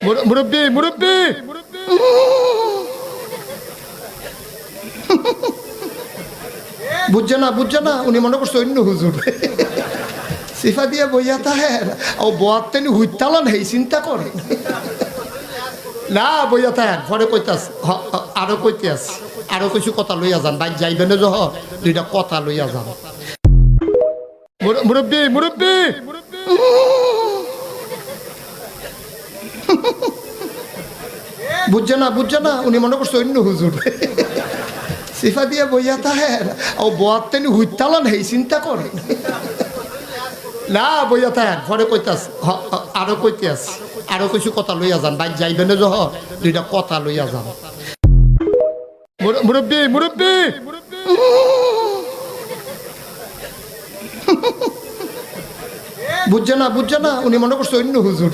মুর- মুরব্বি মুরব্বি! বুঝছে না বুঝছে না, উনি মনে করছে অন্য হুজুর। সিফা দিয়ে বইয়া তাহের, ও বোয়ার তেনি হুইতালান হেই, চিন্তা করে। না, বইয়া তাহের পরে কইতাস হ- হ- আরও কইতে আস আরও কিছু কথা লইয়া যান বাইক যাইবে না যহ, দুইটা কথা লইয়া যান। মুর- মুরব্বি মুরব্বি! বুঝছে না বুঝছে না? উনি মনে করছে অন্য হুজুর। সিফা দিয়ে বইয়া তাহের। ও বোয়ার তেনি হুইতালান হেই, চিন্তা করে। না, বইয়া তাহের পরে কইতাস হ- হ- আরও কইতে আস আরও কিছু কথা লইয়া যান, বাইক যাইবে না যহ, দুইটা কথা লইয়া যান। মুর- মুরব্বি মুরব্বি! বুঝছে না বুঝছে না? উনি মনে করছে অন্য হুজুর।